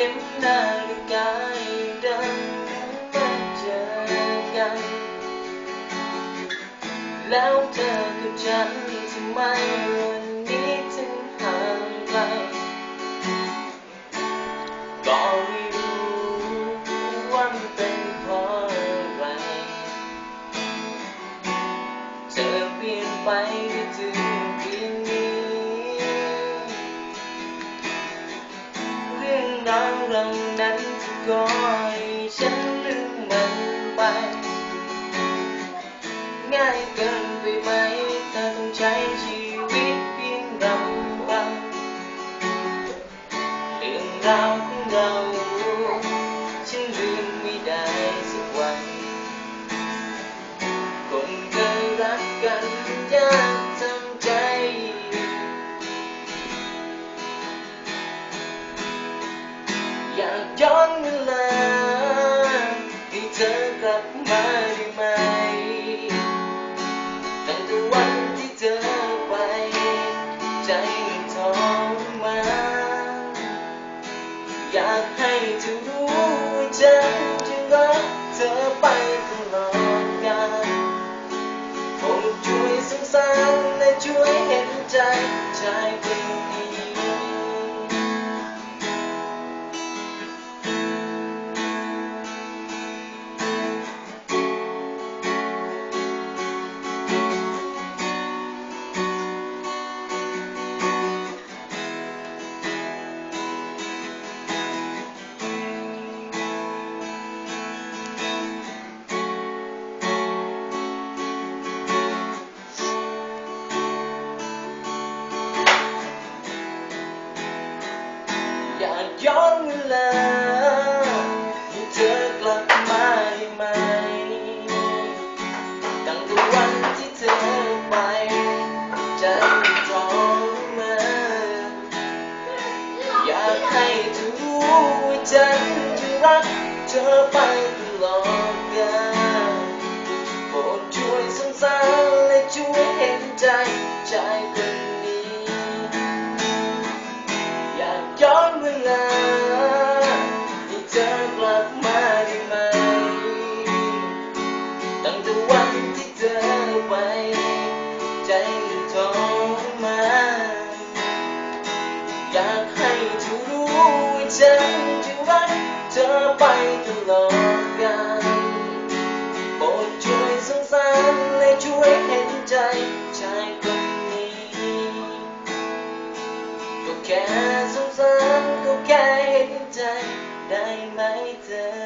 ข็มนาฬิกาเดินมาเจอกัน แล้วเธอกับฉันทำไมวันนี้ถึงห่างไกลก็ไม่รู้ว่ามันเป็นเพราะอะไร เธอเปลี่ยนไป นั้นที่ก่อให้ฉันลืมมันไปง่ายเกิน ได้ไหม ตั้งแต่วันที่เธอไป ใจมันทรมานอยากให้เธอรู้ว่าฉันจะรักเธอไปตลอดกาลโปรดช่วยสงสารและช่วยเห็นใจชายคนนี้ นเวลาให้เธอกลับมาได้ไหม ตั้งแต่วันที่เธอไปใจมันทรมานอยากให้เธอรู้ว่าฉันจะรักเธอไปตลอดกาลโปรดช่วยสงสารและช่วยเห็นใจชายคนนี้ อยากย้อนเวลา อยากให้เธอรู้ว่าฉันจะรักเธอไปตลอดกาลโปรดช่วยสงสารและช่วยเห็นใจชายคนนี้ก็แค่สงสารก็แค่เห็นใจได้ไหมเธอ